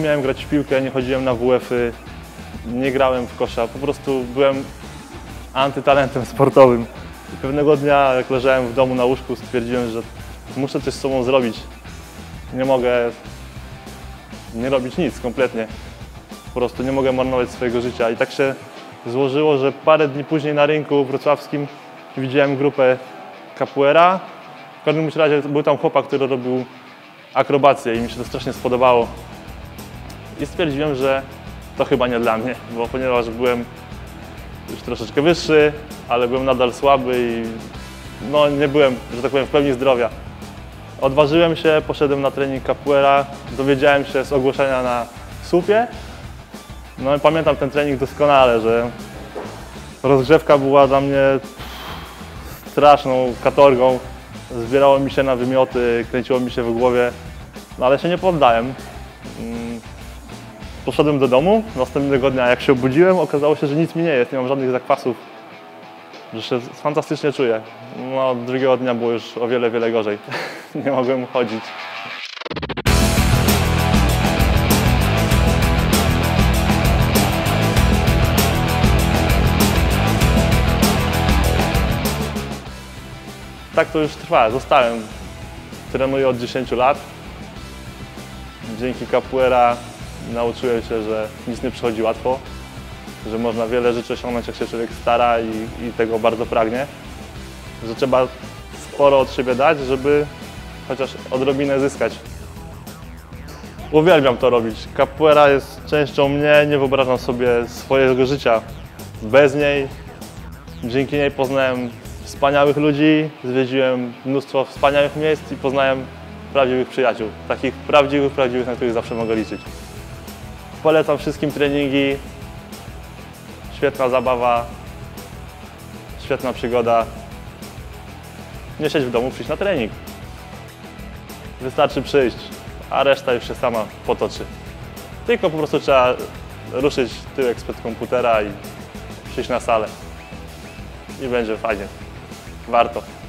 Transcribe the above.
śmiałem grać w piłkę, nie chodziłem na WF-y, nie grałem w kosza, po prostu byłem antytalentem sportowym. I pewnego dnia, jak leżałem w domu na łóżku, stwierdziłem, że muszę coś z sobą zrobić. Nie mogę nie robić nic kompletnie. Po prostu nie mogę marnować swojego życia. I tak się złożyło, że parę dni później na rynku wrocławskim widziałem grupę capoeira. W każdym razie był tam chłopak, który robił akrobację i mi się to strasznie spodobało. I stwierdziłem, że to chyba nie dla mnie, bo ponieważ byłem już troszeczkę wyższy, ale byłem nadal słaby i no, nie byłem, że tak powiem, w pełni zdrowia. Odważyłem się, poszedłem na trening capoeira, dowiedziałem się z ogłoszenia na słupie. No i pamiętam ten trening doskonale, że rozgrzewka była dla mnie straszną katorgą. Zbierało mi się na wymioty, kręciło mi się w głowie, no ale się nie poddałem. Poszedłem do domu, następnego dnia jak się obudziłem, okazało się, że nic mi nie jest, nie mam żadnych zakwasów, że się fantastycznie czuję. No, drugiego dnia było już o wiele, wiele gorzej. nie mogłem chodzić. Tak to już trwa, zostałem. Trenuję od 10 lat. Dzięki capoeira nauczyłem się, że nic nie przychodzi łatwo, że można wiele rzeczy osiągnąć, jak się człowiek stara i, i tego bardzo pragnie, że trzeba sporo od siebie dać, żeby chociaż odrobinę zyskać. Uwielbiam to robić. Capoeira jest częścią mnie, nie wyobrażam sobie swojego życia bez niej. Dzięki niej poznałem wspaniałych ludzi, zwiedziłem mnóstwo wspaniałych miejsc i poznałem prawdziwych przyjaciół. Takich prawdziwych, prawdziwych, na których zawsze mogę liczyć. Polecam wszystkim treningi. Świetna zabawa, świetna przygoda. Nie siedź w domu, przyjdź na trening. Wystarczy przyjść, a reszta już się sama potoczy. Tylko po prostu trzeba ruszyć tyłek spod komputera i przyjść na salę. I będzie fajnie. Warto.